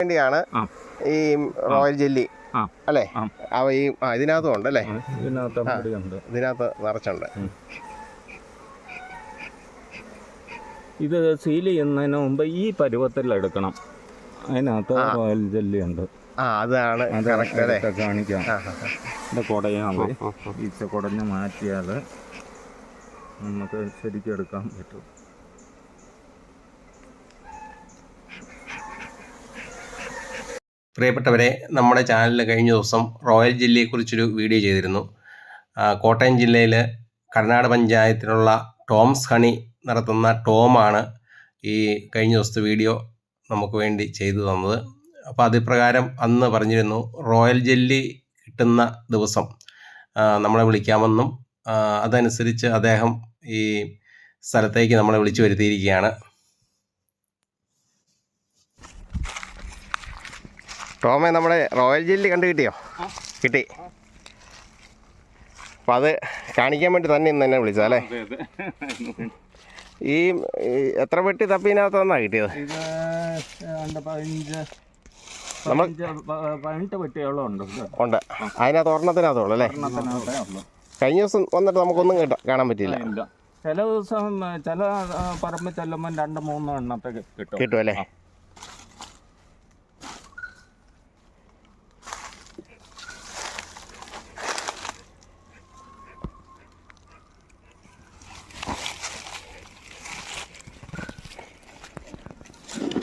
വേണ്ടിയാണ് ഈ royal jelly. അല്ലേ. അവ ഈ ഇതിനകത്തും ഉണ്ട് അല്ലേ? ഇതിനകത്ത് നിറച്ചുണ്ട്. ഇത് സീൽ ചെയ്യുന്നതിന് മുമ്പ് ഈ പരുവത്തിൽ എടുക്കണം. അതിനകത്ത് റോയൽ ജെല്ലി ഉണ്ട്. അതാണ് കാണിക്കാം. ഇത് കുടയാൽ. ഈച്ച കുടഞ്ഞ് മാറ്റിയാൽ നമുക്ക് ശരിക്കും എടുക്കാൻ പറ്റും. പ്രിയപ്പെട്ടവരെ നമ്മുടെ ചാനലിൽ കഴിഞ്ഞ ദിവസം റോയൽ ജില്ലയെക്കുറിച്ചൊരു വീഡിയോ ചെയ്തിരുന്നു. കോട്ടയം ജില്ലയിൽ കടനാട് പഞ്ചായത്തിലുള്ള ടോംസ് ഹണി നടത്തുന്ന ടോമാണ് ഈ കഴിഞ്ഞ ദിവസത്തെ വീഡിയോ നമുക്ക് വേണ്ടി ചെയ്തു തന്നത്. അപ്പോൾ അതിപ്രകാരം അന്ന് പറഞ്ഞിരുന്നു റോയൽ ജെല്ലി കിട്ടുന്ന ദിവസം നമ്മളെ വിളിക്കാമെന്നും അതനുസരിച്ച് അദ്ദേഹം ഈ സ്ഥലത്തേക്ക് നമ്മളെ വിളിച്ചു വരുത്തിയിരിക്കുകയാണ്. ടോമെ നമ്മുടെ റോയൽ ജെല്ലി കണ്ടു കിട്ടിയോ? കിട്ടി. അപ്പം അത് കാണിക്കാൻ വേണ്ടി തന്നെ ഇന്ന് എന്നെ വിളിച്ചത് അല്ലേ? ഈ എത്ര കിട്ടിയത്? പതിനഞ്ച് നമ്മൾ- പതിനെട്ട് പെട്ടിയോളം ഉണ്ട്. ഉണ്ട്. അതിനകത്ത് അല്ലേ? ഒരെണ്ണത്തിനകത്തേ ഉള്ളൂ. കഴിഞ്ഞ ദിവസം വന്നിട്ട് നമുക്കൊന്നും കേട്ടോ കാണാൻ പറ്റിയില്ല. ചില ദിവസം ചില പറമ്പ് ചെല്ലുമ്പോൾ രണ്ട് മൂന്ന് എണ്ണത്തെ കിട്ടും. കിട്ടും അല്ലേ?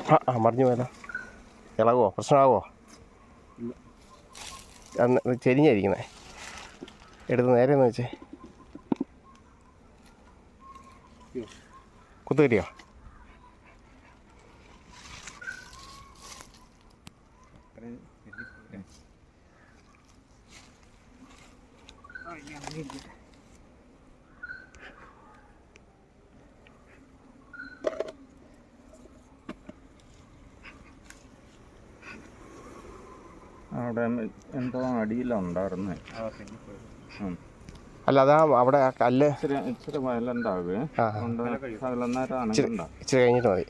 ആ. ആ ആ മറിഞ്ഞു പോയല്ലോ ഇളകുമോ പ്രശ്നമാകുമോ അന്ന് ചെരിഞ്ഞായിരിക്കുന്നേ. എടുത്ത് നേരെ ഒന്ന് വെച്ചേ. കുത്തു കിട്ടിയോ? അവിടെ എന്തോ അടിയിലുണ്ടായിരുന്നു. അല്ല അതാ അവിടെ കല്ല്. ഇച്ചിരി കഴിഞ്ഞിട്ട് മതി.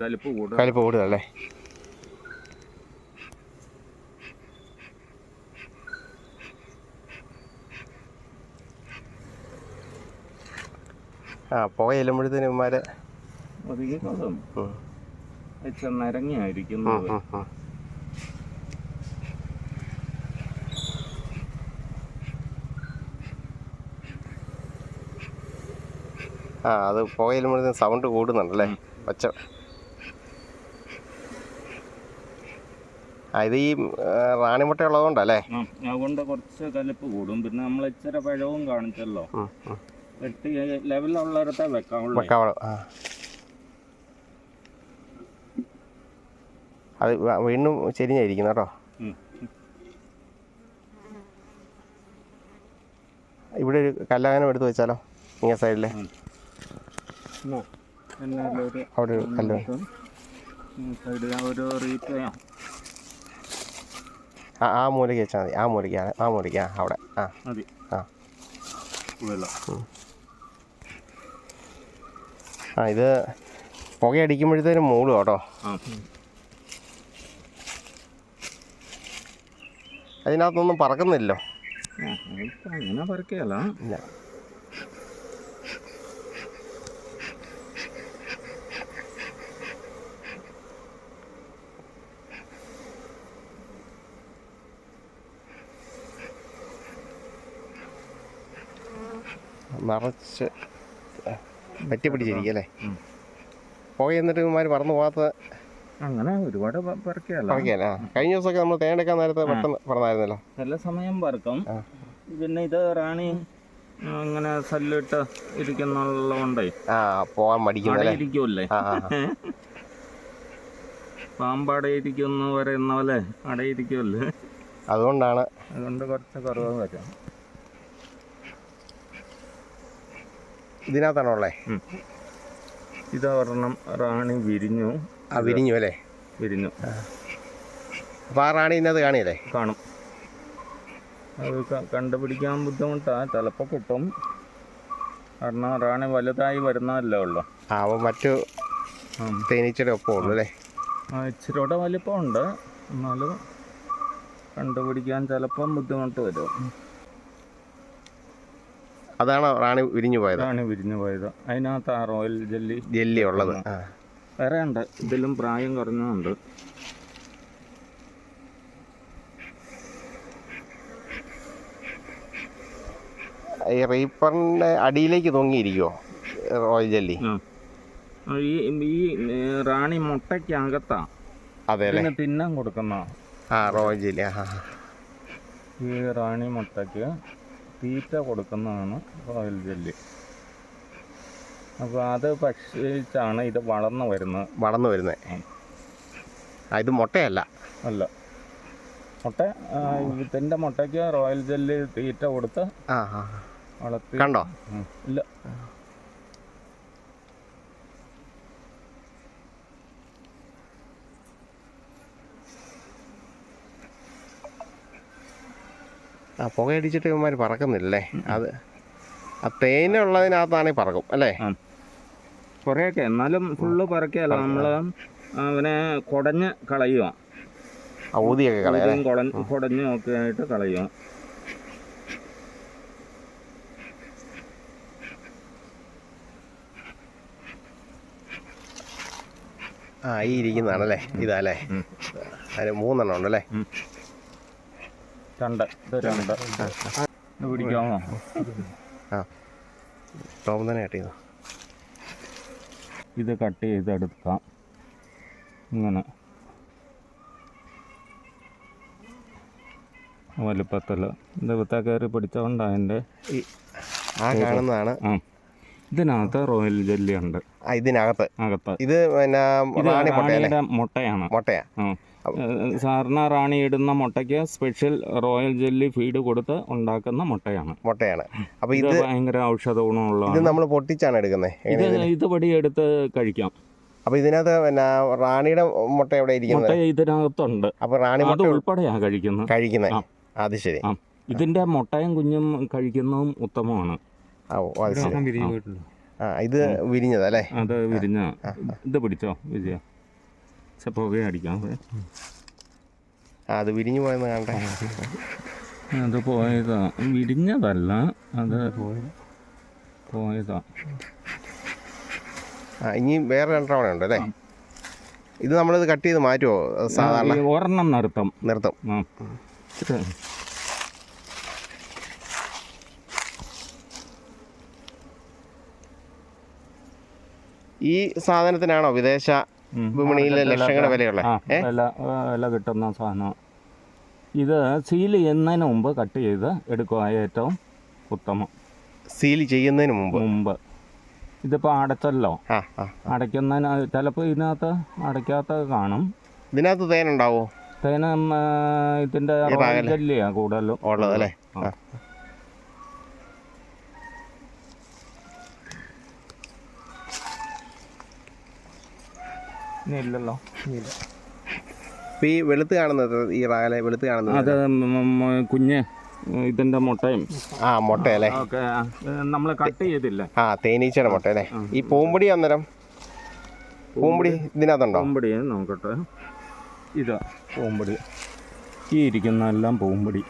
കലിപ്പ് കൂടും കലിപ്പ് കൂടുതലല്ലേ ആ പുക ചെല്ലുമ്പോഴത്തേനും ഇവന്മാര് ഒതുങ്ങിക്കോളും ഉം. ഇച്ചിരി നിരങ്ങിയായിരിക്കുന്നത് ഉം, ഉം. ആ. അത് പുക മുഴുവൻ സൗണ്ട് കൂടുന്നുണ്ടല്ലേ? പച്ച. ഇത് ഈ റാണിമുട്ട ഉള്ളതുകൊണ്ടല്ലേ അതുകൊണ്ട് കുറച്ച് കലിപ്പ് കൂടും. പിന്നെ നമ്മൾ ഇച്ചിരി പഴവും കാണിച്ചല്ലോ. വെട്ടി ലെവലുള്ളിടത്തെ വെക്കാവുള്ളൂ. വെക്കാവുള്ളൂ ആ. അത് വീണ്ടും ചെരിഞ്ഞായിരിക്കുന്നു കേട്ടോ. ഇവിടെ ഒരു കല്ലാകനം എടുത്ത് വെച്ചാലോ? ഇങ്ങനെ സൈഡിലെ. അവിടെ ഒരു കല്ല് ആ ആ മൂലയ്ക്ക് വെച്ചാൽ മതി. ആ മൂലയ്ക്ക് ആ- മൂലയ്ക്ക് ആ അവിടെ. ആ. ആ. ആ ഇത് പുകയടിക്കുമ്പോഴത്തേനും മൂളും കേട്ടോ. അതിനകത്തൊന്നും പറക്കുന്നില്ലോ അങ്ങനെ പറിക്കല. ഇല്ല. നിറച്ച് പറ്റി പിടിച്ചിരിക്കും അല്ലേ ഉം. എന്നിട്ട് ഇവന്മാർ പറന്നു പോകാത്ത അങ്ങനെ ഒരുപാട് പറക്കിയല്ലേ കഴിഞ്ഞ ദിവസമൊക്കെ നമ്മൾ തേനെടുക്കാൻ നേരത്തെ പെട്ടെന്ന് പറഞ്ഞായിരുന്നല്ലോ. ചില സമയം പറക്കും. പിന്നെ ഇത് റാണി അങ്ങനെ സല്ലിട്ട് ഇരിക്കുന്നുള്ളതുകൊണ്ടേ ആ പോകാൻ മടിക്കുന്നല്ലേ? ആ. പാമ്പടയിരിക്കുന്നു പറയുന്ന പോലെ അടയിരിക്കുമല്ലേ അതുകൊണ്ടാണ്. അതുകൊണ്ട് കുറച്ച് കുറവ് വരും. ഇതിനകത്താണോ ഉള്ളേ? ഇതാ ഒരെണ്ണം റാണി വിരിഞ്ഞു. ആ വിരിഞ്ഞു അല്ലേ? വിരിഞ്ഞു. അപ്പോൾ ആ റാണി ഇന്നത് കാണിയല്ലേ കാണും. അത് കണ്ടുപിടിക്കാൻ ബുദ്ധിമുട്ടാ. ചിലപ്പോൾ കിട്ടും. കാരണം റാണി വലുതായി വരുന്നതല്ലേ ഉള്ളൂ. ആ അപ്പോൾ മറ്റു. തേനീച്ചയുടെ ഒപ്പം ഉള്ളു അല്ലേ? ആ, ഇച്ചിരിയുടെ വലിപ്പമുണ്ട്. എന്നാലും കണ്ടുപിടിക്കാൻ ചിലപ്പം ബുദ്ധിമുട്ട് വരും. അതാണ് റാണി വിരിഞ്ഞു പോയത്? റാണി വിരിഞ്ഞു പോയത്. അതിനകത്ത് ആ റോയൽ ജെല്ലി ജെല്ലി ഉള്ളത് ആ. വേറെ ഉണ്ട്. ഇതിലും പ്രായം കുറഞ്ഞതുണ്ട്. ഈ റീപ്പറിന്റെ അടിയിലേക്ക് തൊങ്ങിയിരിക്കുമോ റോയൽ ജെല്ലി? ഈ ഈ റാണി മുട്ടയ്ക്കകത്താ. അതെ തിന്നാൻ കൊടുക്കുന്ന. ആ റോയൽ ജെല്ലി. ആ. ഈ റാണി മുട്ടയ്ക്ക് തീറ്റ കൊടുക്കുന്നതാണ് റോയൽ ജെല്ലി. അപ്പോൾ അത് ഭക്ഷിച്ചാണ് ഇത് വളർന്നു വരുന്നത്. വളർന്നു വരുന്നത്. ആ ഇത് മുട്ടയല്ല. അല്ല. മുട്ട ഇതിന്റെ ഇതിന്റെ മുട്ടയ്ക്ക് റോയൽ ജെല്ലി തീറ്റ കൊടുത്ത് ആ ആ വളർത്തി. കണ്ടോ? ഇല്ല. ആ പുകയടിച്ചിട്ട് ഇവന്മാർ പറക്കുന്നില്ലേ? അത് ആ തേനുള്ളതിനകത്താണെങ്കിൽ പറക്കും അല്ലേ? കുറേയൊക്കെ. എന്നാലും ഫുള്ള് പറക്കുകയല്ല നമ്മൾ അവനെ കുടഞ്ഞ് കളയുക ഊതിയൊക്കെ കളയാം അല്ലേ? കുടഞ്ഞ് കുടഞ്ഞും ഒക്കെ ആയിട്ട് കളയുക ആ ഈ ഇരിക്കുന്നതാണല്ലേ? ഇതാല്ലേ. അതിന് മൂന്നെണ്ണം ഉണ്ടല്ലേ? രണ്ട് രണ്ട്. പിടിക്കാമോ? ആ. ടോം തന്നെ കട്ട് ചെയ്തു? ഇത് കട്ട് ചെയ്തെടുക്കാം. ഇങ്ങനെ. വലുപ്പത്തിൽ ഇത് വിത്ത കയറി പിടിച്ചതുകൊണ്ട് അതിന്റെ ഈ ആ കാണുന്നതാണ്. ആ. ഇതിനകത്ത് റോയൽ ജെല്ലി ഉണ്ട് ഇതിനകത്ത്. അകത്ത്. ഇത് പിന്നെ മുട്ടയാണ് റാണി മുട്ടയാണ്. ഏഹ് റാണി ഇടുന്ന മുട്ടയ്ക്ക് സ്പെഷ്യൽ റോയൽ ജെല്ലി ഫീഡ് കൊടുത്ത് ഉണ്ടാക്കുന്ന മുട്ടയാണ്. മുട്ടയാണ്. അപ്പൊ ഇത് ഭയങ്കര ഔഷധ ഇത് നമ്മൾ പൊട്ടിച്ചാണ് എടുക്കുന്നത് ഇത് ഇത്? പടി എടുത്ത് കഴിക്കാം. അപ്പൊ ഇതിനകത്ത് പിന്നെ റാണിയുടെ മുട്ട എവിടെ മുട്ട ഇരിക്കുന്നത് ഇതിനകത്തുണ്ട്. അപ്പൊ റാണി മുട്ട ഉൾപ്പെടെയാണ് കഴിക്കുന്നത്. കഴിക്കുന്നത് ആ. അത് ശരി. ഇതിന്റെ മുട്ടയും കുഞ്ഞും കഴിക്കുന്നതും ഉത്തമമാണ്. ആ ഓ, അത് ശരി. ആ ഇത് വിരിഞ്ഞതല്ലേ അത് വിരിഞ്ഞ ഇത് പിടിച്ചോ വിജയ പുക അടിക്കാം ആ അത് വിരിഞ്ഞു പോയെന്ന് കാണട്ടെ അത് പോയതാ വിരിഞ്ഞതല്ല അത് പോയതാ ആ ഇനി വേറെ രണ്ടെണ്ണം ഉണ്ട് അല്ലേ? ഇത് നമ്മളിത് കട്ട് ചെയ്ത് മാറ്റുമോ സാധാരണ ഒരെണ്ണം നിർത്തം. നിർത്തം. ഈ സാധനത്തിനാണോ വിദേശ. വിപണിയിലെ ലക്ഷങ്ങളുടെ വിലയുള്ള. വില കിട്ടുന്ന സാധനം. ഇത് സീൽ ചെയ്യുന്നതിന് മുമ്പ് കട്ട് ചെയ്ത് എടുക്കുക ഏറ്റവും ഉത്തമം. സീൽ ചെയ്യുന്നതിന് മുമ്പ്? മുമ്പ്. ഇതിപ്പോൾ അടച്ചല്ലോ. അടയ്ക്കുന്നതിന് ചിലപ്പോൾ ഇതിനകത്ത് അടയ്ക്കാത്ത കാണും. ഇതിനകത്ത് തേനുണ്ടാവോ തേനും ഇതിന്റെ കൂടുതലും ഉള്ളത് അല്ലേ? ഇനി ഇല്ലല്ലോ ഈ വെളുത്ത് കാണുന്നത് ഈ റാഗലെ വെളുത്ത് കാണുന്നത് അത് കുഞ്ഞ് ഇതിന്റെ മുട്ടയും. ആ മുട്ടയല്ലേ? ഒക്കെ നമ്മൾ കട്ട് ചെയ്തില്ല? ആ തേനീച്ചയുടെ മുട്ട അല്ലേ? ഈ പൂമ്പടി അന്നേരം? പൂമ്പടി ഇതിനകത്തുണ്ടോ? പൂമ്പടി നോക്കട്ടെ. ഇതാ പൂമ്പടി. ഈ ഇരിക്കുന്ന എല്ലാം പൂമ്പടി.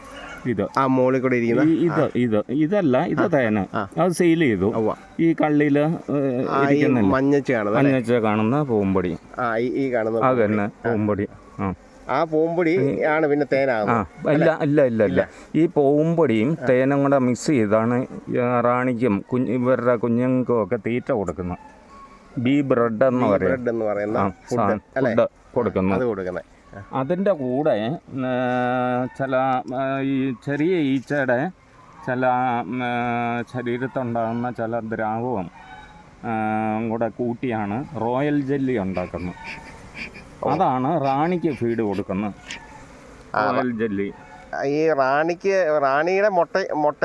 ഇത്. ആ മോളിൽ കൂടെ ഇരിക്കുന്ന? ഇത് ഇത് ഇതല്ല ഇത് തേന. അത് സെയിൽ ചെയ്തു. ഈ കള്ളിയിൽ മഞ്ഞച്ച കാണുന്ന മഞ്ഞച്ച് കാണുന്ന പൂമ്പൊടി. ആ ഈ കാണുന്ന അത് തന്നെ പൂമ്പൊടി. ആ. ആ പൂമ്പൊടി ആണ് പിന്നെ തേന തേനാകുന്നത് ഇല്ല ഇല്ല ഇല്ല. ഇല്ല. ഈ പൂമ്പൊടിയും തേനും കൂടെ മിക്സ് ചെയ്താണ് റാണിക്കും കുഞ്ഞ് ഇവരുടെ കുഞ്ഞുങ്ങൾക്കും ഒക്കെ തീറ്റ കൊടുക്കുന്നത്. ബി ബ്രെഡ് എന്ന് പറയുന്നത് കൊടുക്കുന്നത്. അതിന്റെ കൂടെ ചില ഈ ചെറിയ ഈച്ചയുടെ ചില ശരീരത്തുണ്ടാകുന്ന ചില ദ്രാവകം കൂടെ കൂട്ടിയാണ് റോയൽ ജെല്ലി ഉണ്ടാക്കുന്നത്. അതാണ് റാണിക്ക് ഫീഡ് കൊടുക്കുന്നത്. Royal jelly. ഈ റാണിക്ക് റാണിയുടെ മുട്ട മുട്ട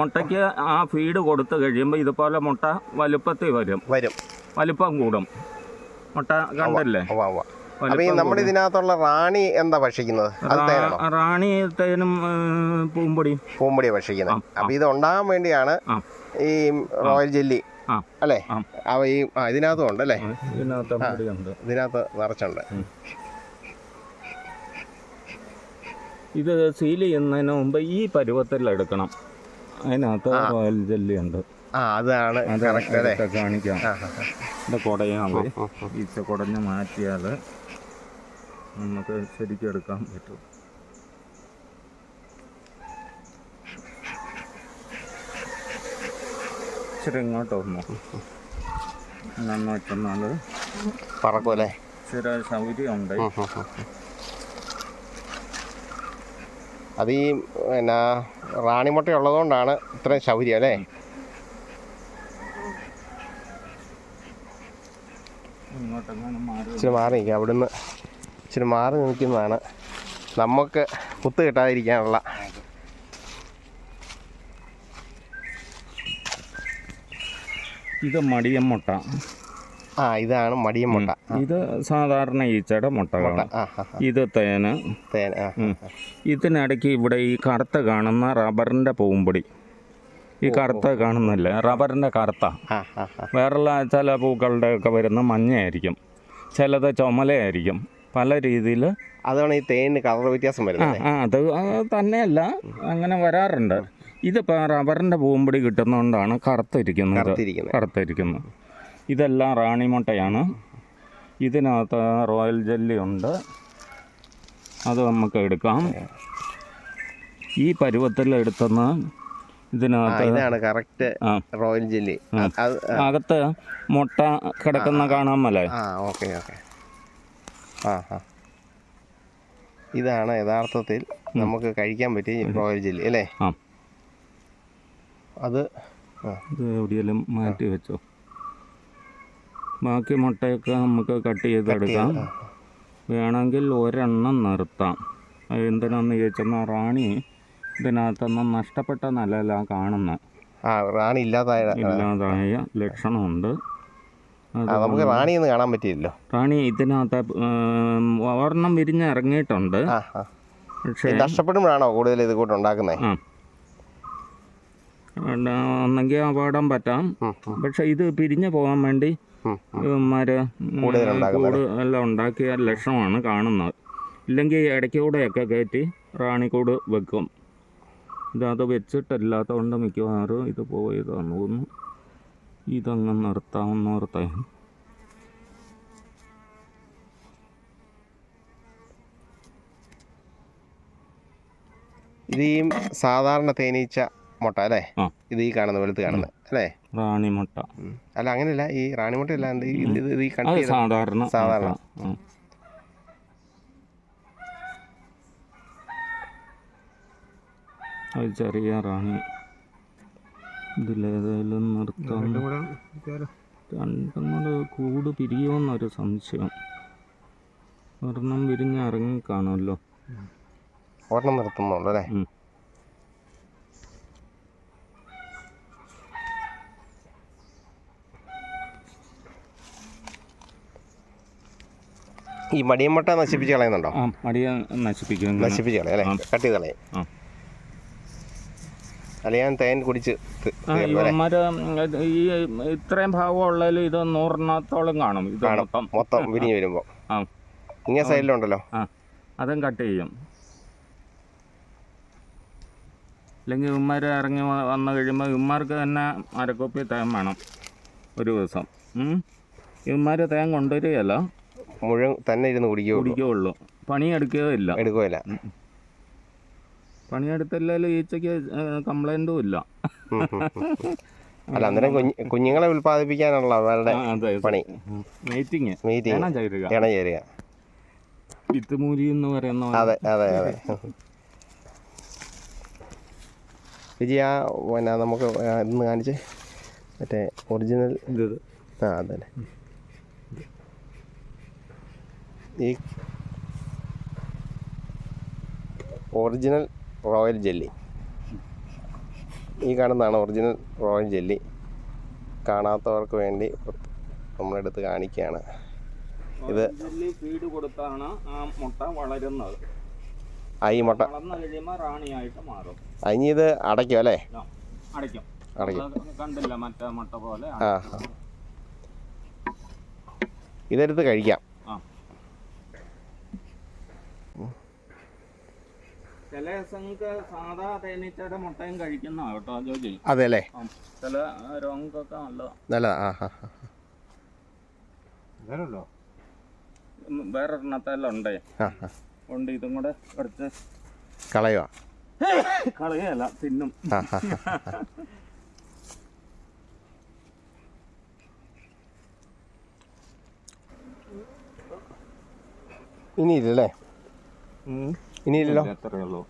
മുട്ടയ്ക്ക് ആ ഫീഡ് കൊടുത്തു കഴിയുമ്പോൾ ഇതുപോലെ മുട്ട വലുപ്പത്തിൽ വരും. വരും. വലുപ്പം കൂടും. മുട്ട കണ്ടല്ലേ. അപ്പൊ ഈ ഇതിനകത്തുള്ള റാണി എന്താ ഭക്ഷിക്കുന്നത്? റാണി തേനും പൂമ്പൊടിയും. പൂമ്പൊടിയാണ് ഭക്ഷിക്കുന്നത്. അപ്പൊ ഇത് ഉണ്ടാകാൻ വേണ്ടിയാണ് ഈ റോയൽ ജെല്ലി അല്ലെ. അവ ഈ ഇതിനകത്തും ഉണ്ട് അല്ലേ? ഇതിനകത്ത് നിറച്ചുണ്ട്. ഇത് സീൽ ചെയ്യുന്നതിന് മുമ്പ് ഈ പരുവത്തിൽ എടുക്കണം. അതിനകത്ത് റോയൽ ജെല്ലി ഉണ്ട്. അതാണ് കാണിക്കാം. ഈച്ച കുടഞ്ഞ് മാറ്റിയാൽ നമുക്ക് ശരിക്കും എടുക്കാൻ പറ്റും. ഇച്ചിരി ഇങ്ങോട്ട് വന്നു. നന്ന് വെച്ചെന്നാൽ പറക്കും അല്ലേ ഇച്ചിരി സൗകര്യമുണ്ട്. അത് ഈ പിന്നെ റാണിമുട്ട ഉള്ളതുകൊണ്ടാണ് ഇത്രയും ശൗര്യം അല്ലേ? ഇച്ചിരി മാറി നിൽക്കുക അവിടുന്ന് ഇച്ചിരി മാറി നിൽക്കുന്നതാണ്. നമുക്ക് കുത്ത് കിട്ടാതിരിക്കാനുള്ള. ഇത് മടിയം മുട്ട. ആ ഇതാണ് മടിയൻ മുട്ട. ഇത് സാധാരണ ഈച്ചയുടെ മുട്ടകളാണ്. ഇത് തേന്. തേൻ ആ ഇതിനിടയ്ക്ക് ഇവിടെ ഈ കറുത്ത കാണുന്ന റബ്ബറിന്റെ പൂമ്പൊടി. ഈ കറുത്ത കാണുന്നില്ല? റബ്ബറിന്റെ കറുത്ത. വേറെയുള്ള ചില പൂക്കളുടെ ഒക്കെ വരുന്ന മഞ്ഞയായിരിക്കും. ചിലത് ചുമലയായിരിക്കും. പല രീതിയിൽ അതാണ് ഈ തേനിന് കളർ വ്യത്യാസം വരുന്നത് ആ അത് അത് തന്നെയല്ല അങ്ങനെ വരാറുണ്ട്. ഇതിപ്പോൾ റബ്ബറിന്റെ പൂമ്പൊടി കിട്ടുന്നതുകൊണ്ടാണ് കറുത്തിരിക്കുന്നത്. കറുത്തിരിക്കുന്നത്. ഇതെല്ലാം റാണിമുട്ടയാണ്. ഇതിനകത്ത് റോയൽ ജെല്ലി ഉണ്ട്. അത് നമുക്ക് എടുക്കാം. ഈ പരുവത്തിൽ എടുത്തുന്ന ഇതിനകത്ത് ഇതാണ് കറക്റ്റ് റോയൽ ജെല്ലി. അകത്ത് മുട്ട കിടക്കുന്ന കാണാമല്ലേ ഓക്കെ ഓക്കെ. ആ ആ ഇതാണ് യഥാർത്ഥത്തിൽ നമുക്ക് കഴിക്കാൻ പറ്റിയ റോയൽ ജെല്ലി അല്ലേ? അത് ഇത് എവിടെയെങ്കിലും മാറ്റി വെച്ചോ. ബാക്കി മുട്ടയൊക്കെ നമുക്ക് കട്ട് ചെയ്തെടുക്കാം വേണമെങ്കിൽ ഒരെണ്ണം നിർത്താം. എന്തിനാന്ന് ചോദിച്ചെന്നാൽ റാണി ഇതിനകത്തൊന്നും നഷ്ടപ്പെട്ട നല്ലല്ല കാണുന്നത് ആ റാണി ഇല്ലാതായ ഇല്ലാതായ ലക്ഷണമുണ്ട്. നമുക്ക് റാണി എന്ന് കാണാൻ പറ്റിയില്ലോ റാണി ഇതിനകത്ത് ഒരെണ്ണം വിരിഞ്ഞ് ഇറങ്ങിയിട്ടുണ്ട്. പക്ഷേ നഷ്ടപ്പെടുമ്പോഴാണോ കൂടുതൽ ഇത് കൂട്ട് ഉണ്ടാക്കുന്നത് ഒന്നെങ്കിൽ അപകടം പറ്റാം. പക്ഷെ ഇത് പിരിഞ്ഞു പോകാൻ വേണ്ടി ഇവന്മാര് കൂട് എല്ലാം ഉണ്ടാക്കിയ ലക്ഷണമാണ് കാണുന്നത്. ഇല്ലെങ്കിൽ ഇടയ്ക്കൂടെയൊക്കെ കയറ്റി റാണിക്കൂട് വെക്കും. ഇതത് വെച്ചിട്ടില്ലാത്തതുകൊണ്ട് മിക്കവാറും ഇത് പോയതാന്ന് തോന്നുന്നു ഇതങ്ങ് നിർത്താവുന്നോർത്തേ. ഇത് ഈ സാധാരണ തേനീച്ച മുട്ട അല്ലേ? ഇത് ഈ കാണുന്ന വെളുത്ത് കാണുന്നത് അല്ലേ? റാണിമുട്ട. അല്ല അങ്ങനെയല്ല ഈ റാണിമുട്ട അല്ലാണ്ട് ഈ- ഇത് ഈ സാധാരണ സാധാരണ. ചെറിയ റാണി. ഇതിലേതായാലും നിർത്താം. രണ്ടും കൂടെ കൂട് പിരിയുമെന്നൊരു സംശയം. ഒരെണ്ണം വിരിഞ്ഞ് ഇറങ്ങി കാണുമല്ലോ. ഒരെണ്ണം നിർത്തുന്നുള്ളൂ അല്ലേ? ഈ ഈ മടിയമ്പട്ട നശിപ്പിച്ച് കളയുന്നുണ്ടോ? ആ മടിയ നശിപ്പിക്കും. നശിപ്പിച്ച് കളയാം അല്ലേ? കട്ട് ചെയ്ത് കളയും. അല്ല ഞാൻ തേൻ കുടിച്ച് ഇവന്മാര് ഈ ഇത്രയും ഭാഗമുള്ളതിൽ ഇത് നൂറിനത്തോളം കാണും. ഇത് മൊത്തം. മൊത്തം വിരിഞ്ഞ് വരുമ്പോൾ ആ. ഇങ്ങനെ സൈഡിലുണ്ടല്ലോ. ആ. അതും കട്ട് ചെയ്യും. അല്ലെങ്കിൽ ഇവന്മാർ ഇറങ്ങി വന്നു കഴിയുമ്പോൾ ഇവന്മാർക്ക് തന്നെ അരക്കൊപ്പി തേൻ വേണം ഒരു ദിവസം. ഇവന്മാർ തേൻ കൊണ്ടുവരികയല്ല. മുഴുവൻ തന്നെ ഇരുന്ന് കുടിക്കുകയുള്ളൂ. പണിയെടുക്കുകയോ ഇല്ല എടുക്കുകയില്ല. പണിയെടുത്തില്ലെങ്കിൽ ഈച്ചയ്ക്ക് കംപ്ലൈന്റും ഇല്ല. അല്ല അന്നേരം കുഞ്ഞ് കുഞ്ഞുങ്ങളെ ഉൽപ്പാദിപ്പിക്കാനുള്ള അവരുടെ അതെ പണി. മീറ്റിംഗ് മീറ്റിംഗ് ചേരുക. ഇണ ചേരുക. വിത്തുമൂരി എന്ന് പറയുന്ന. അതെ അതെ അതെ. വിജയ പിന്നെ നമുക്ക് ഇന്ന് കാണിച്ച് മറ്റേ ഒറിജിനൽ ഇത് ആ അതന്നെ ഈ ഒറിജിനൽ റോയൽ ജെല്ലി. ഈ കാണുന്നതാണ് ഒറിജിനൽ റോയൽ ജെല്ലി. കാണാത്തവർക്ക് വേണ്ടി നമ്മളെടുത്ത് കാണിക്കുകയാണ്. ഇത് ഫീഡ് കൊടുത്താണ് ആ മുട്ട വളരുന്നത്. ആ ഈ മുട്ട റാണിയായിട്ട് മാറും. അഞ്ഞി ഇത് അടയ്ക്കും അല്ലേ? അടയ്ക്കും. അടയ്ക്കും. കണ്ടില്ല മറ്റേ മുട്ട പോലെ ആ. ഇതെടുത്ത് കഴിക്കാം. ചില ദിവസങ്ങൾക്ക് സാധാ തേനീച്ചയുടെ മുട്ടയും കഴിക്കുന്ന കേട്ടോ അതെ അല്ലേ ചില രോഗങ്ങൾക്കൊക്കെ നല്ലതാണ് നല്ലതാ ആ. വേറൊരെണ്ണത്തെല്ലാം ഉണ്ടേ. ആ ആ. ഉണ്ട് ഇതും കൂടെ എടുത്ത് കളയുക കളയല്ല തിന്നും. ആ ആ. ഇനിയില്ലല്ലേ? ഇനിയില്ലല്ലോ. ഉള്ളൂ.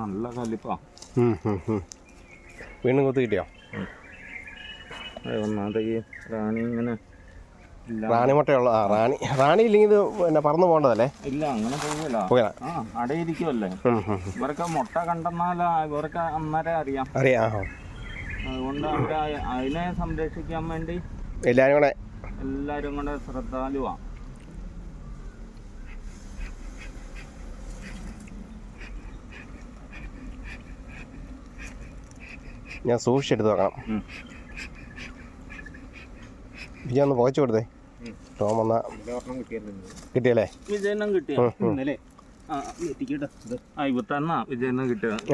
നല്ല ഉം. വീണ്ടും കൊത്തി കിട്ടിയോ? ഒന്നാമത് ഈ റാണി ഇങ്ങനെ ഇല്ല. റാണി മുട്ടയുള്ള ആ റാണി റാണി ഇല്ലെങ്കിൽ ഇത് പിന്നെ പറന്നു പോകേണ്ടതല്ലേ? ഇല്ല അങ്ങനെ പോകില്ല ആ അടയിരിക്കുമല്ലേ. ഇവർക്ക് മുട്ട കണ്ടെന്നാലാ ഇവർക്ക് അന്നേരം അറിയാം. അറിയാം. അതുകൊണ്ട് അവർ അതിനെ സംരക്ഷിക്കാൻ വേണ്ടി എല്ലാരും കൂടെ. എല്ലാരും കൂടെ ശ്രദ്ധാലുവാ. ഞാൻ സൂക്ഷിച്ചെടുത്ത് വെക്കണം ഇജ്ജ് ഒന്ന് പോയിച്ചു കൊടുത്തേ ടോം വന്ന കിട്ടിയല്ലോ? വിജയനം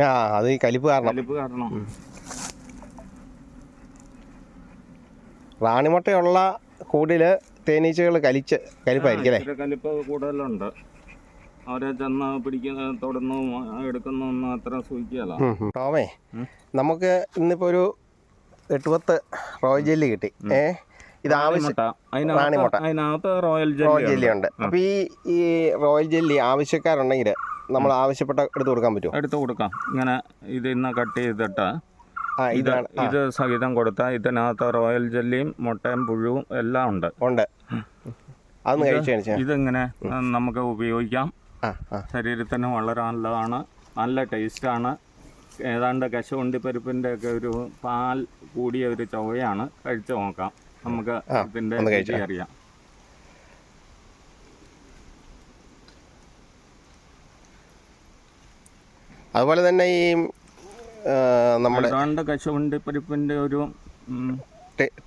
ആ അത് ഈ കലിപ്പ് കാരണം. കലിപ്പ് കാരണം. റാണിമുട്ടയുള്ള കൂടിൽ തേനീച്ചകൾ കലിച്ച് കലിപ്പായിരിക്കും അല്ലേ? കലിപ്പ് കൂടുതലുണ്ട്. അവരെ ചെന്ന് പിടിക്കുന്ന തൊടുന്നു എടുക്കുന്നു അത്ര ഉം. ടോമേ നമുക്ക് ഇന്നിപ്പോ ഒരു എട്ടുപത്ത് റോയൽ ജെല്ലി കിട്ടി. ഏ? ഇത് ആവശ്യം മുട്ട റാണി അതിനകത്ത് റോയൽ റോയൽ ജെല്ലി ഉണ്ട് അപ്പോൾ ഈ ഈ റോയൽ ജെല്ലി ആവശ്യക്കാരുണ്ടെങ്കിൽ നമ്മൾ ആവശ്യപ്പെട്ട എടുത്ത് കൊടുക്കാൻ പറ്റും എടുത്തു കൊടുക്കാം. ഇങ്ങനെ ഇത് ഇന്ന് കട്ട് ചെയ്തിട്ട് ഇത് ഇതാണ്. ഇത് സഹിതം കൊടുത്താൽ ഇതിനകത്ത് റോയൽ ജെല്ലിയും മുട്ടയും പുഴുവും എല്ലാം ഉണ്ട്. ഉണ്ട്. അതൊന്ന് കഴിച്ചു കാണിച്ചാ. ഇതിങ്ങനെ നമുക്ക് ഉപയോഗിക്കാം. ശരീരത്തിന് വളരെ നല്ലതാണ്. നല്ല ടേസ്റ്റാണ്. ഏതാണ്ട് കശുവണ്ടി പരിപ്പിന്റെ ഒക്കെ ഒരു പാൽ കൂടിയ ഒരു ചൊവ്വയാണ് കഴിച്ചു നോക്കാം. നമുക്ക് ഇതിന്റെ രുചി അറിയാം. അതുപോലെ തന്നെ ഈ നമ്മുടെ ഏതാണ്ട് കശുവണ്ടി പരിപ്പിന്റെ ഒരു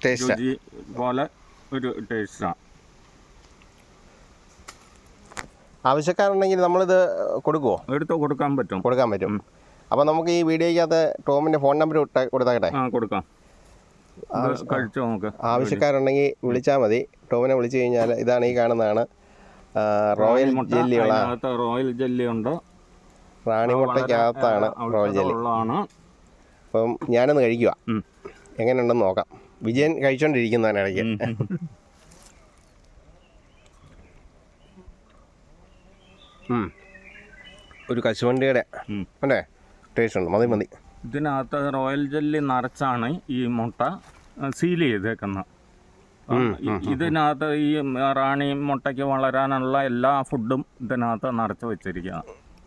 രുചി പോലെ ഒരു ടേസ്റ്റാണ് ആവശ്യക്കാരുണ്ടെങ്കിൽ നമ്മളിത് കൊടുക്കുമോ എടുത്തോ കൊടുക്കാൻ പറ്റും. കൊടുക്കാൻ പറ്റും. അപ്പോൾ നമുക്ക് ഈ വീഡിയോയ്ക്കകത്ത് ടോമിന്റെ ഫോൺ നമ്പർ ആ കൊടുക്കാം. കഴിച്ചു നമുക്ക്? ആവശ്യക്കാരുണ്ടെങ്കിൽ വിളിച്ചാൽ മതി. ടോമിനെ വിളിച്ചു കഴിഞ്ഞാൽ ഇതാണ് ഈ കാണുന്നതാണ്. റോയൽ ജെല്ലിയുള്ള റോയൽ ജെല്ലി ഉണ്ട് റാണിമുട്ടയ്ക്കകത്താണ് റോയൽ ജെല്ലി. അപ്പം ഞാനൊന്ന് കഴിക്കുക. എങ്ങനെയുണ്ടെന്ന് നോക്കാം. വിജയൻ കഴിച്ചോണ്ടിരിക്കുന്നതാണ് ഇടയ്ക്ക്. ഒരു കശുവണ്ടിയുടെ അല്ലേ? ടേസ്റ്റ് ഉണ്ട്. മതി മതി. ഇതിനകത്ത് റോയൽ ജെല്ലി നിറച്ചാണ് ഈ മുട്ട സീൽ ചെയ്തേക്കുന്നത്. ഇതിനകത്ത് ഈ റാണി മുട്ടയ്ക്ക് വളരാനുള്ള എല്ലാ ഫുഡും ഇതിനകത്ത് നിറച്ച് വെച്ചിരിക്കുക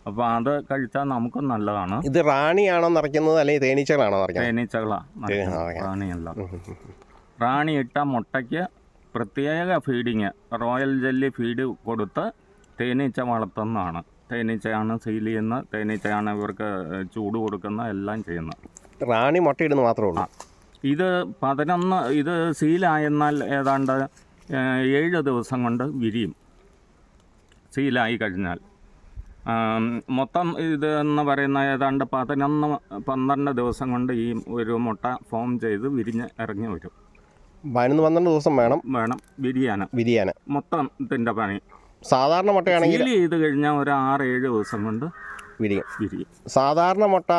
അപ്പോൾ അത് കഴിച്ചാൽ നമുക്ക് നല്ലതാണ്. ഇത് റാണിയാണോ നിറയ്ക്കുന്നത് അല്ലെങ്കിൽ തേനീച്ചകളാണോ തേനീച്ചകളാണ് റാണിയല്ല. റാണി ഇട്ട മുട്ടയ്ക്ക് പ്രത്യേക ഫീഡിങ് റോയൽ ജെല്ലി ഫീഡ് കൊടുത്ത് തേനീച്ച വളർത്തുന്നതാണ്. തേനീച്ചയാണ് സീൽ ചെയ്യുന്ന തേനീച്ചയാണ് ഇവർക്ക് ചൂട് കൊടുക്കുന്ന എല്ലാം ചെയ്യുന്ന. റാണി മുട്ടയിടുന്ന മാത്രമേ ഉള്ളൂ? ഇത് പതിനൊന്ന് ഇത് സീലായെന്നാൽ ഏതാണ്ട് ഏഴ് ദിവസം കൊണ്ട് വിരിയും. സീലായി കഴിഞ്ഞാൽ. മൊത്തം ഇത് എന്ന് പറയുന്ന ഏതാണ്ട് പതിനൊന്ന് പന്ത്രണ്ട് ദിവസം കൊണ്ട് ഈ ഒരു മുട്ട ഫോം ചെയ്ത് വിരിഞ്ഞ് ഇറങ്ങി വരും. പതിനൊന്ന് പന്ത്രണ്ട് ദിവസം വേണം വേണം വിരിയാന. വിരിയാന. മൊത്തം ഇതിന്റെ പണി. സാധാരണ മുട്ടയാണെങ്കിൽ ചെയ്ത് കഴിഞ്ഞാൽ ഒരു ആറ് ഏഴ് ദിവസം കൊണ്ട് വിരിയും. വിരിയും. സാധാരണ മുട്ട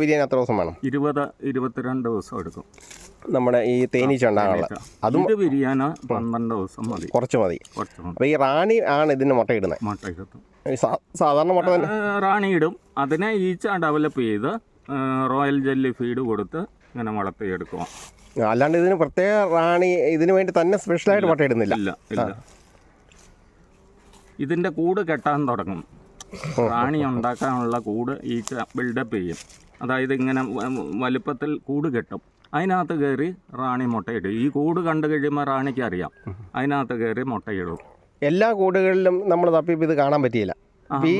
വിരിയാൻ എത്ര ദിവസം വേണം? ഇരുപത് ഇരുപത്തിരണ്ട് ദിവസം എടുക്കും. നമ്മുടെ ഈ തേനീച്ച ഉണ്ടാകാനുള്ള. അതും ഇത് വിരിയാൻ പന്ത്രണ്ട് ദിവസം മതി. കുറച്ച് മതി. കുറച്ച് മതി. അപ്പോൾ ഈ റാണി ആണ് ഇതിന് മുട്ട ഇടുന്നത് മുട്ട കിട്ടും സാധാരണ മുട്ട തന്നെ. റാണി ഇടും. അതിനെ ഈച്ച ഡെവലപ്പ് ചെയ്ത് റോയൽ ജെല്ലി ഫീഡ് കൊടുത്ത് ഇങ്ങനെ വളർത്തിയെടുക്കുക അല്ലാണ്ട് ഇതിന് പ്രത്യേക റാണി ഇതിന് വേണ്ടി തന്നെ സ്പെഷ്യലായിട്ട് മുട്ട ഇടുന്നില്ല. ഇല്ല ഇതിന്റെ കൂട് കെട്ടാൻ തുടങ്ങും. റാണി ഉണ്ടാക്കാനുള്ള കൂട് ഈ ബിൽഡപ്പ് ചെയ്യും. അതായത് ഇങ്ങനെ വലുപ്പത്തിൽ കൂട് കെട്ടും. അതിനകത്ത് കയറി റാണി മുട്ടയിടും. ഈ കൂട് കണ്ടു കഴിയുമ്പോൾ റാണിക്ക് അറിയാം. അതിനകത്ത് കയറി മുട്ടയിടും. എല്ലാ കൂടുകളിലും നമ്മൾ തപ്പിപ്പോൾ ഇത് കാണാൻ പറ്റിയില്ല.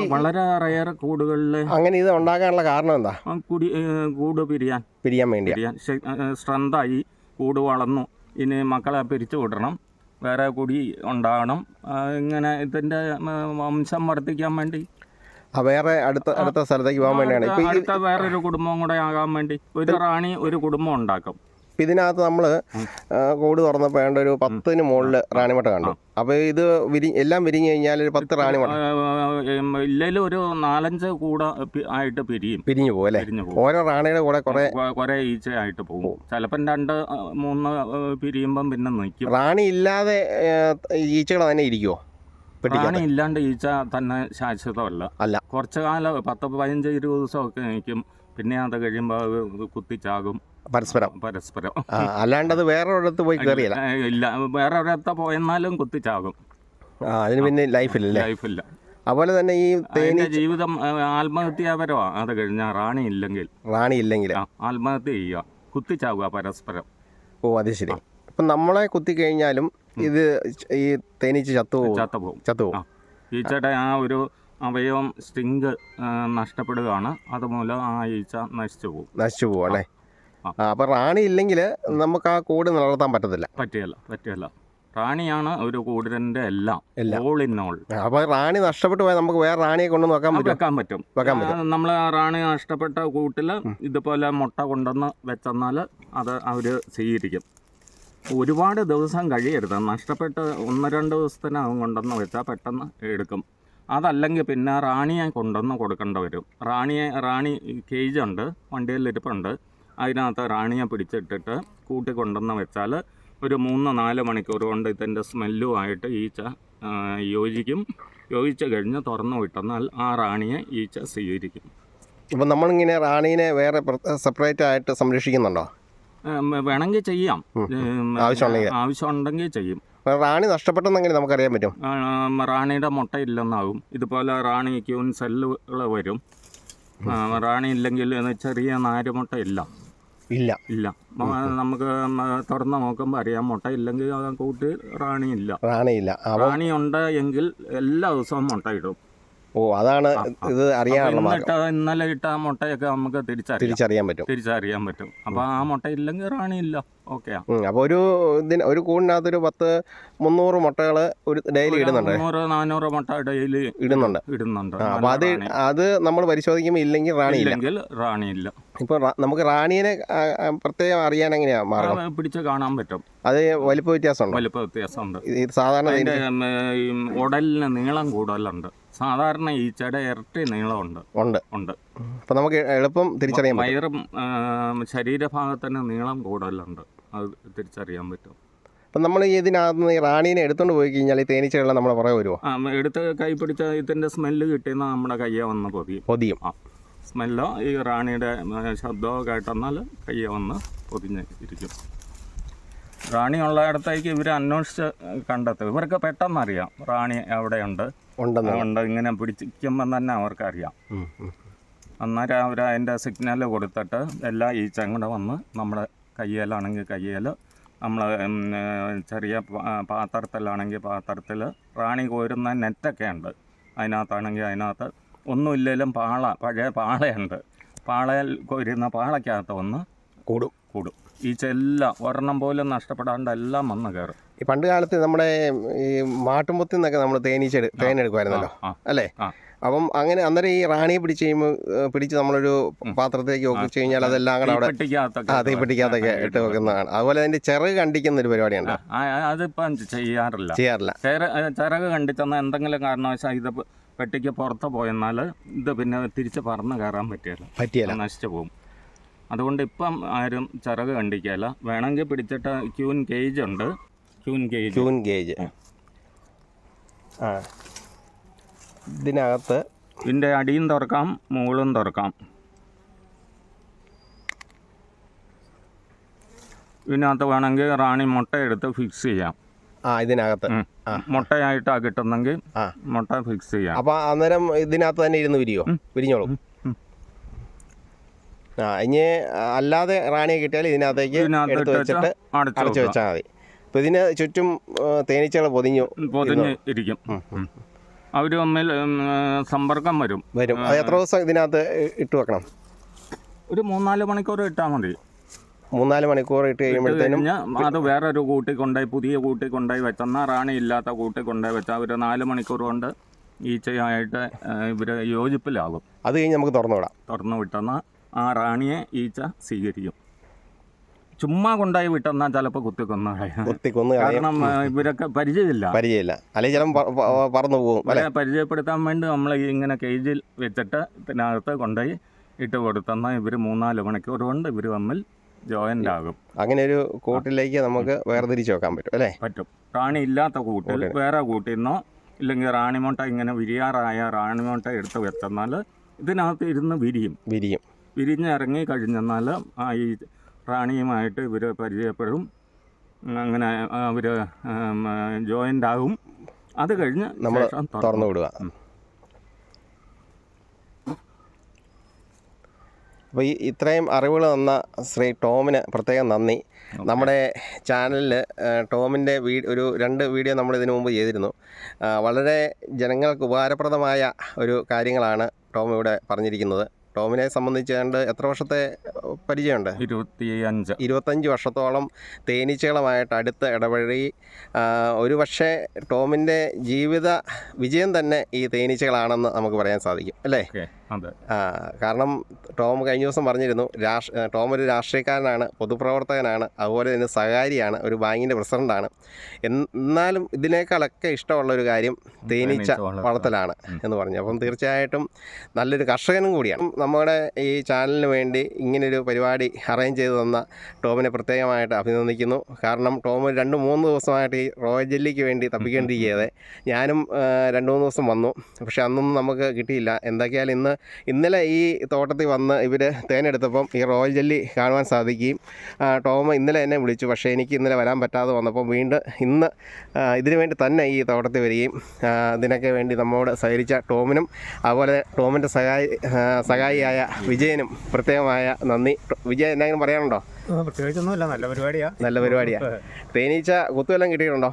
വളരെ റയർ കൂടുകളിൽ അങ്ങനെ ഇത് ഉണ്ടാക്കാനുള്ള കാരണം എന്താ? കുടി കൂട് പിരിയാൻ. പിരിയാൻ വേണ്ടി പിരിയാൻ. സ്ട്രെങ്തായി കൂട് വളർന്നു. ഇനി മക്കളെ പിരിച്ചു വിടണം. വേറെ കൂടി ഉണ്ടാകണം. ഇങ്ങനെ ഇതിന്റെ വംശം വർദ്ധിക്കാൻ വേണ്ടി. വേറെ അടുത്ത അടുത്ത സ്ഥലത്തേക്ക് പോകാൻ വേണ്ടിയാണ്. അടുത്ത വേറൊരു കുടുംബം കൂടെ ആകാൻ വേണ്ടി. ഒരു റാണി ഒരു കുടുംബം ഉണ്ടാക്കും. ഇതിനകത്ത് നമ്മൾ കൂട് തുറന്നപ്പോൾ വേണ്ട ഒരു പത്തിന് മുകളിൽ റാണിമട്ട കണ്ടു. അപ്പോൾ ഇത് വിരി എല്ലാം വിരിഞ്ഞ് കഴിഞ്ഞാൽ ഒരു പത്ത് റാണിമട്ട. ഇല്ലെങ്കിലും ഒരു നാലഞ്ച് കൂട ആയിട്ട് പിരിയും. പിരിഞ്ഞു പോകും അല്ലേ? ഓരോ റാണിയുടെ കൂടെ കുറേ കുറേ ഈച്ച ആയിട്ട് പോകും. ചിലപ്പം രണ്ട് മൂന്ന് പിരിയുമ്പം പിന്നെ നിൽക്കും റാണി ഇല്ലാതെ ഈച്ചകൾ തന്നെ ഇരിക്കുമോ റാണി ഇല്ലാണ്ട് ഈച്ച തന്നെ ശാശ്വതമല്ല. അല്ല. കുറച്ച് കാലം പത്ത് പതിനഞ്ച് ഇരുപത് ദിവസമൊക്കെ നിൽക്കും പിന്നെ അത് കഴിയുമ്പോൾ അത് കുത്തിച്ചാകും. പരസ്പരം. പരസ്പരം. അല്ലാണ്ട് അത് വേറെ ഒരിടത്ത് പോയി കയറിയില്ല ഇല്ല വേറെ ഒരിടത്ത് പോയെന്നാലും കുത്തിച്ചാകും. അതിന് പിന്നെ ലൈഫില്ല ലൈഫില്ല. അതുപോലെ തന്നെ ഈ തേനി ജീവിതം ആത്മഹത്യാപരമാ ആത്മഹത്യാപരമാണ് അത് കഴിഞ്ഞാൽ റാണി ഇല്ലെങ്കിൽ. റാണി ഇല്ലെങ്കിൽ ആത്മഹത്യ ചെയ്യുക. കുത്തിച്ചാവുക പരസ്പരം. ഓ അത് ശരി. അപ്പം നമ്മളെ കുത്തി കഴിഞ്ഞാലും ഇത് ഈ തേനീച്ച ചത്തു പോകും ചത്തുപോകും ചത്തു ആ. പോകും ഈച്ചയുടെ ആ ഒരു അവയവം സ്റ്റിങ് നഷ്ടപ്പെടുകയാണ്. അതുമൂലം ആ ഈച്ച നശിച്ചു പോകും. നശിച്ചു പോകും അല്ലേ. ആ. റാണി ഇല്ലെങ്കിൽ നമുക്ക് ആ കൂട് നിലനിർത്താൻ പറ്റത്തില്ല. പറ്റിയല്ല പറ്റിയല്ല റാണിയാണ് ഒരു കൂടിന്റെ എല്ലാം. ഓൾ ഇൻ ഓൾ അപ്പൊ റാണി നഷ്ടപ്പെട്ടു പോയാൽ നമുക്ക് വേറെ റാണിയെ കൊണ്ടു നോക്കാൻ പറ്റും വെക്കാൻ പറ്റും. വെക്കാൻ പറ്റും. നമ്മൾ റാണി നഷ്ടപ്പെട്ട കൂട്ടിൽ ഇതുപോലെ മുട്ട കൊണ്ടുവന്ന് വെച്ചെന്നാൽ അത് അവർ സ്വീകരിക്കും. ഒരുപാട് ദിവസം കഴിയരുത്. നഷ്ടപ്പെട്ട് ഒന്ന് രണ്ട് ദിവസത്തിനകം കൊണ്ടുവന്ന് വെച്ചാൽ പെട്ടെന്ന് എടുക്കും. അതല്ലെങ്കിൽ പിന്നെ റാണിയെ കൊണ്ടുവന്ന് കൊടുക്കേണ്ടി വരും. റാണിയെ റാണി കേജുണ്ട് വണ്ടിയിൽ ഇരിപ്പുണ്ട്. അതിനകത്ത് റാണിയെ പിടിച്ചിട്ടിട്ട് കൂട്ടി കൊണ്ടുവന്ന് വെച്ചാൽ ഒരു മൂന്ന് നാല് മണിക്കൂർ കൊണ്ട് ഇതിന്റെ സ്മെല്ലുമായിട്ട് ഈച്ച യോജിക്കും. യോജിച്ച് കഴിഞ്ഞ് തുറന്നു വിട്ടെന്നാൽ ആ റാണിയെ ഈച്ച സ്വീകരിക്കും. ഇപ്പം നമ്മളിങ്ങനെ റാണീനെ വേറെ സെപ്പറേറ്റ് ആയിട്ട് സംരക്ഷിക്കുന്നുണ്ടോ? വേണമെങ്കിൽ ചെയ്യാം. ആവശ്യമുണ്ടെങ്കിൽ. ആവശ്യമുണ്ടെങ്കിൽ ചെയ്യും. അപ്പോൾ റാണി നഷ്ടപ്പെട്ടെന്നെങ്ങനെ നമുക്കറിയാൻ പറ്റും? റാണിയുടെ മുട്ട ഇല്ലെന്നാകും ഇതുപോലെ റാണിക്ക് സെല്ലുകൾ വരും. റാണി ഇല്ലെങ്കിൽ ചെറിയ നാരുമുട്ട ഇല്ല. ഇല്ല. ഇല്ല. നമുക്ക് തുറന്ന് നോക്കുമ്പോൾ അറിയാം. മുട്ട ഇല്ലെങ്കിൽ കൂട്ട് കൂട്ടി റാണി ഇല്ല റാണിയില്ല. ഇല്ല റാണി ഉണ്ട് എങ്കിൽ എല്ലാ ദിവസവും മുട്ട ഇടും. ഓ അതാണ് ഇത് അപ്പൊ അറിയാനുള്ള ഇന്നലെ ഇട്ട ആ മുട്ടയൊക്കെ നമുക്ക് തിരിച്ചറിയാം. തിരിച്ചറിയാൻ പറ്റും. തിരിച്ചറിയാൻ പറ്റും. അപ്പൊ ആ മുട്ട ഇല്ലെങ്കിൽ റാണി ഇല്ല ഓക്കെ അപ്പോൾ ഒരു ഇതിന് ഒരു കൂടിനകത്തൊരു പത്ത് മുന്നൂറ് മുട്ടകൾ ഒരു ഡെയിലി ഇടുന്നുണ്ട്. മുന്നൂറ് നാനൂറ് മുട്ട ഡെയിലി ഇടുന്നുണ്ട്. ഇടുന്നുണ്ട്. അപ്പൊ അത് അത് നമ്മൾ പരിശോധിക്കുമ്പോൾ ഇല്ലെങ്കിൽ റാണി ഇല്ലെങ്കിൽ റാണിയില്ല. ഇപ്പൊ നമുക്ക് റാണിയെ പ്രത്യേകം അറിയാൻ എങ്ങനെയാണ് മാർഗം? അത് പിടിച്ച് കാണാൻ പറ്റും. അത് വലിപ്പ വ്യത്യാസമുണ്ട്? വലിപ്പ വ്യത്യാസമുണ്ട്. സാധാരണ ഉടലിന് നീളം കൂടുതലുണ്ട്. സാധാരണ ഈച്ചയുടെ ഇരട്ടി നീളമുണ്ട്. ഉണ്ട്. ഉണ്ട്. അപ്പോൾ നമുക്ക് എളുപ്പം തിരിച്ചറിയാം വയറും ശരീരഭാഗത്തിന് നീളം കൂടുതലുണ്ട്. അത് തിരിച്ചറിയാൻ പറ്റും. അപ്പം നമ്മൾ ഈ ഇതിനകത്ത് നിന്ന് ഈ റാണീനെ എടുത്തുകൊണ്ട് പോയി കഴിഞ്ഞാൽ ഈ തേനീച്ചകളെ നമ്മളെ പുറകെ വരുമോ ആ, എടുത്ത് കൈ പിടിച്ച ഇതിന്റെ സ്മെല്ല് കിട്ടിയെന്നാൽ നമ്മുടെ കയ്യെ വന്ന് പൊതിയും. പൊതിയും. ആ സ്മെല്ലോ ഈ റാണിയുടെ ശബ്ദമോ കേട്ടെന്നാൽ കയ്യെ വന്ന് പൊതിഞ്ഞ് ഇരിക്കും. റാണി ഉള്ളയിടത്തേക്ക് ഇവർ അന്വേഷിച്ച് കണ്ടെത്തും. ഇവർക്ക് പെട്ടെന്ന് അറിയാം റാണി എവിടെയുണ്ട്. ഉണ്ട്. ഇങ്ങനെ പിടിക്കുമ്പം തന്നെ അവർക്കറിയാം. അന്നേരം അവർ അതിന്റെ സിഗ്നൽ കൊടുത്തിട്ട് എല്ലാ ഈച്ചയും കൂടെ വന്ന് നമ്മുടെ കയ്യേലാണെങ്കിൽ കയ്യേൽ നമ്മൾ ചെറിയ പാത്രത്തിലാണെങ്കിൽ പാത്രത്തിൽ റാണി കോരുന്ന നെറ്റൊക്കെ ഉണ്ട്. അതിനകത്താണെങ്കിൽ അതിനകത്ത്. ഒന്നുമില്ലെങ്കിലും പാള പഴയ പാളയുണ്ട്. പാളയിൽ കോരുന്ന പാളയ്ക്കകത്ത് വന്ന് കൂടും. കൂടും. ഈച്ച എല്ലാം ഒരെണ്ണം പോലും നഷ്ടപ്പെടാണ്ട് എല്ലാം വന്ന് കയറും. ഈ പണ്ട് കാലത്ത് നമ്മുടെ ഈ മാട്ടുമ്പത്തിൽ നിന്നൊക്കെ നമ്മൾ തേനീച്ച തേനെടുക്കുമായിരുന്നല്ലോ അല്ലേ? അപ്പം അങ്ങനെ അന്നേരം ഈ റാണിയെ പിടിച്ച് കഴിയുമ്പോൾ പിടിച്ച് നമ്മളൊരു പാത്രത്തിലേക്ക് വെച്ച് കഴിഞ്ഞാൽ അതെല്ലാം കൂടെ അവിടെ തീപ്പെട്ടിക്കകത്തൊക്കെ ആ ഇട്ട് വെക്കുന്നതാണ്. അതുപോലെ അതിന്റെ ചിറക് കണ്ടിക്കുന്ന ഒരു പരിപാടിയുണ്ട്. അതിപ്പം ചെയ്യാറില്ല. ചെയ്യാറില്ല. ചിറ ചിറക് കണ്ടിച്ചെന്ന എന്തെങ്കിലും കാരണവശാൽ ഇത് പെട്ടിക്ക് പുറത്ത് പോയെന്നാൽ ഇത് പിന്നെ തിരിച്ച് പറന്ന് കയറാൻ പറ്റിയല്ല. പറ്റിയല്ല. നശിച്ചു പോകും. അതുകൊണ്ട് ഇപ്പം ആരും ചിറക് കണ്ടിക്കല്ല വേണമെങ്കിൽ പിടിച്ചിട്ട് ക്യൂൻ കേജ് ഉണ്ട്. Queen cage. Queen cage. ആ. ഇതിനകത്ത് ഇതിന്റെ അടിയും തുറക്കാം മുകളും തുറക്കാം. ഇതിനകത്ത് വേണമെങ്കിൽ റാണി മുട്ട എടുത്ത് ഫിക്സ് ചെയ്യാം. ആ ഇതിനകത്ത്. മുട്ടയായിട്ടാ കിട്ടുന്നെങ്കിൽ ആ. മുട്ട ഫിക്സ് ചെയ്യാം. അപ്പോൾ അന്നേരം ഇതിനകത്ത് തന്നെ ഇരുന്ന് വിരിയോ വിരിഞ്ഞോളും ആ ഇനി അല്ലാതെ റാണിയെ കിട്ടിയാൽ ഇതിനകത്തേക്ക് എടുത്ത് വെച്ചിട്ട് അടച്ചു വെച്ചാൽ മതി. അപ്പോൾ ഇതിന് ചുറ്റും തേനീച്ചകൾ പൊതിഞ്ഞു പൊതിഞ്ഞ് ഇരിക്കും. അവർ തമ്മിൽ ഉം, സമ്പർക്കം വരും. വരും. അത് എത്ര ദിവസം ഇതിനകത്ത് ഇട്ടു വെക്കണം? ഒരു മൂന്നാൽ മണിക്കൂർ ഇട്ടാൽ മതി. മൂന്നാൽ മണിക്കൂർ ഇട്ട് കഴിയുമ്പോഴത്തേനും അത് വേറൊരു കൂട്ടി കൊണ്ടുപോയി പുതിയ കൂട്ടി കൊണ്ടുപോയി വെച്ചെന്നാൽ റാണി ഇല്ലാത്ത കൂട്ടി കൊണ്ടുപോയി വെച്ചാൽ ഒരു നാല് മണിക്കൂർ കൊണ്ട് ഈച്ചയായിട്ട് ഇവർ യോജിപ്പിലാകും. അത് കഴിഞ്ഞ് നമുക്ക് തുറന്നു വിടാം തുറന്നു വിട്ടെന്നാൽ ആ റാണിയെ ഈച്ച സ്വീകരിക്കും. ചുമ്മാ കൊണ്ടായി വിട്ടെന്നാൽ ചിലപ്പോൾ കുത്തിക്കൊന്ന് കളയും. കുത്തിക്കൊന്ന് കാരണം ഇവരൊക്കെ പരിചയമില്ല. പരിചയമില്ല. അല്ലെങ്കിൽ ചിലപ്പോൾ പറന്നു പോകും അല്ലേ? ഇവരെ പരിചയപ്പെടുത്താൻ വേണ്ടി നമ്മൾ ഇങ്ങനെ കേജിൽ വെച്ചിട്ട് ഇതിനകത്ത് കൊണ്ടുപോയി ഇട്ട് കൊടുത്തെന്നാൽ ഇവർ മൂന്നാൽ മണിക്കൂർ കൊണ്ട് ഇവർ തമ്മിൽ ജോയിന്റ് ആകും. അങ്ങനെ ഒരു കൂട്ടിലേക്ക് നമുക്ക് വേർതിരിച്ച് വെക്കാൻ പറ്റും അല്ലേ? പറ്റും. റാണി ഇല്ലാത്ത കൂട്ടിൽ. വേറെ കൂട്ടിൽ നിന്നോ ഇല്ലെങ്കിൽ റാണിമുട്ട ഇങ്ങനെ വിരിയാറായ റാണിമുട്ട എടുത്ത് വെച്ചെന്നാൽ ഇതിനകത്ത് ഇരുന്ന് വിരിയും. വിരിയും. വിരിഞ്ഞിറങ്ങി കഴിഞ്ഞെന്നാൽ ആ ഈ റാണിയുമായിട്ട് ഇവർ പരിചയപ്പെടും. അങ്ങനെ അവർ ജോയിന്റ് ആകും അത് കഴിഞ്ഞ് നമ്മൾ തുറന്നു വിടുക. അപ്പോൾ ഈ ഇത്രയും അറിവുകൾ തന്ന ശ്രീ ടോമിന് പ്രത്യേകം നന്ദി. നമ്മുടെ ചാനലിൽ ടോമിന്റെ വീ ഒരു രണ്ട് വീഡിയോ നമ്മൾ ഇതിനു മുമ്പ് ചെയ്തിരുന്നു. വളരെ ജനങ്ങൾക്ക് ഉപകാരപ്രദമായ ഒരു കാര്യങ്ങളാണ് ടോം ഇവിടെ പറഞ്ഞിരിക്കുന്നത്. ടോമിനെ സംബന്ധിച്ച് ഏതാണ്ട് എത്ര വർഷത്തെ പരിചയമുണ്ട്? ഇരുപത്തി അഞ്ച് ഇരുപത്തഞ്ച് വർഷത്തോളം തേനീച്ചകളുമായിട്ട് അടുത്ത ഇടപഴകി ഒരു പക്ഷേ ടോമിന്റെ ജീവിത വിജയം തന്നെ ഈ തേനീച്ചകളാണെന്ന് നമുക്ക് പറയാൻ സാധിക്കും അല്ലേ? കാരണം ടോം കഴിഞ്ഞ ദിവസം പറഞ്ഞിരുന്നു രാഷ് ടോം ഒരു രാഷ്ട്രീയക്കാരനാണ് പൊതുപ്രവർത്തകനാണ് അതുപോലെ തന്നെ സഹകാരിയാണ് ഒരു ബാങ്കിന്റെ പ്രസിഡന്റാണ് എന്നാലും ഇതിനേക്കാളൊക്കെ ഇഷ്ടമുള്ള ഒരു കാര്യം തേനീച്ച തേനീച്ച വളർത്തലാണ്. എന്ന് പറഞ്ഞു. അപ്പം തീർച്ചയായിട്ടും നല്ലൊരു കർഷകനും കൂടിയാണ്. നമ്മുടെ ഈ ചാനലിന് വേണ്ടി ഇങ്ങനൊരു പരിപാടി അറേഞ്ച് ചെയ്തു തന്ന ടോമിനെ പ്രത്യേകമായിട്ട് അഭിനന്ദിക്കുന്നു. കാരണം ടോം രണ്ട് മൂന്ന് ദിവസമായിട്ട് ഈ റോയൽ ജെല്ലിക്ക് വേണ്ടി തപ്പിക്കൊണ്ടിരിക്കുകയത് ഞാനും രണ്ട് മൂന്ന് ദിവസം വന്നു. പക്ഷേ അന്നൊന്നും നമുക്ക് കിട്ടിയില്ല. എന്തൊക്കെയാലും ഇന്ന് ഇന്നലെ ഈ തോട്ടത്തിൽ വന്ന് ഇവർ തേനെടുത്തപ്പം ഈ റോയൽ ജെല്ലി കാണുവാൻ സാധിക്കുകയും ടോമ ഇന്നലെ എന്നെ വിളിച്ചു. പക്ഷേ എനിക്ക് ഇന്നലെ വരാൻ പറ്റാതെ വന്നപ്പോൾ വീണ്ടും ഇന്ന് ഇതിനു വേണ്ടി തന്നെ ഈ തോട്ടത്തിൽ വരികയും ഇതിനൊക്കെ വേണ്ടി നമ്മോട് സഹകരിച്ച ടോമിനും അതുപോലെ ടോമിന്റെ സഹായി സഹായിയായ വിജയനും പ്രത്യേകമായ നന്ദി. വിജയൻ എന്തെങ്കിലും പറയാനുണ്ടോ? പ്രത്യേകിച്ചൊന്നുമില്ല. നല്ല പരിപാടിയാണ് നല്ല പരിപാടിയാണ് തേനീച്ച കുത്തുവെല്ലാം കിട്ടിയിട്ടുണ്ടോ.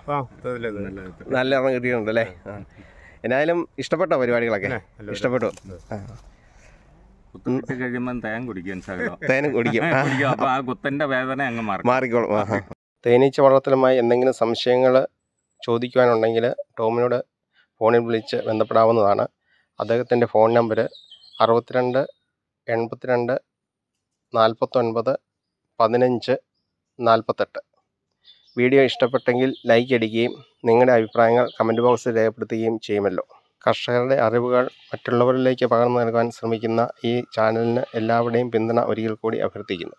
നല്ല എണ്ണം കിട്ടിയിട്ടുണ്ട് അല്ലേ? എന്നാലും ഇഷ്ടപ്പെട്ടോ പരിപാടികളൊക്കെ? ഇഷ്ടപ്പെട്ടു. ആ. കുത്തിട്ട് കഴിയുമ്പോൾ തേൻ കുടിക്കാൻ ശകലം. തേനും കുടിക്കും. ആ. അപ്പോൾ ആ കുത്തന്റെ വേദന അങ്ങ് മാറും. മാറിക്കോളും. തേനീച്ച വളർത്തലുമായി എന്തെങ്കിലും സംശയങ്ങൾ ചോദിക്കുവാനുണ്ടെങ്കിൽ ടോമിനോട് ഫോണിൽ വിളിച്ച് ബന്ധപ്പെടാവുന്നതാണ്. അദ്ദേഹത്തിന്റെ ഫോൺ നമ്പർ അറുപത്തിരണ്ട് എൺപത്തിരണ്ട് നാൽപ്പത്തൊൻപത് പതിനഞ്ച് നാൽപ്പത്തെട്ട്. വീഡിയോ ഇഷ്ടപ്പെട്ടെങ്കിൽ ലൈക്ക് അടിക്കുകയും നിങ്ങളുടെ അഭിപ്രായങ്ങൾ കമന്റ് ബോക്സിൽ രേഖപ്പെടുത്തുകയും ചെയ്യുമല്ലോ. കർഷകരുടെ അറിവുകൾ മറ്റുള്ളവരിലേക്ക് പകർന്നു നൽകാൻ ശ്രമിക്കുന്ന ഈ ചാനലിന് എല്ലാവരുടെയും പിന്തുണ ഒരിക്കൽ കൂടി അഭ്യർത്ഥിക്കുന്നു.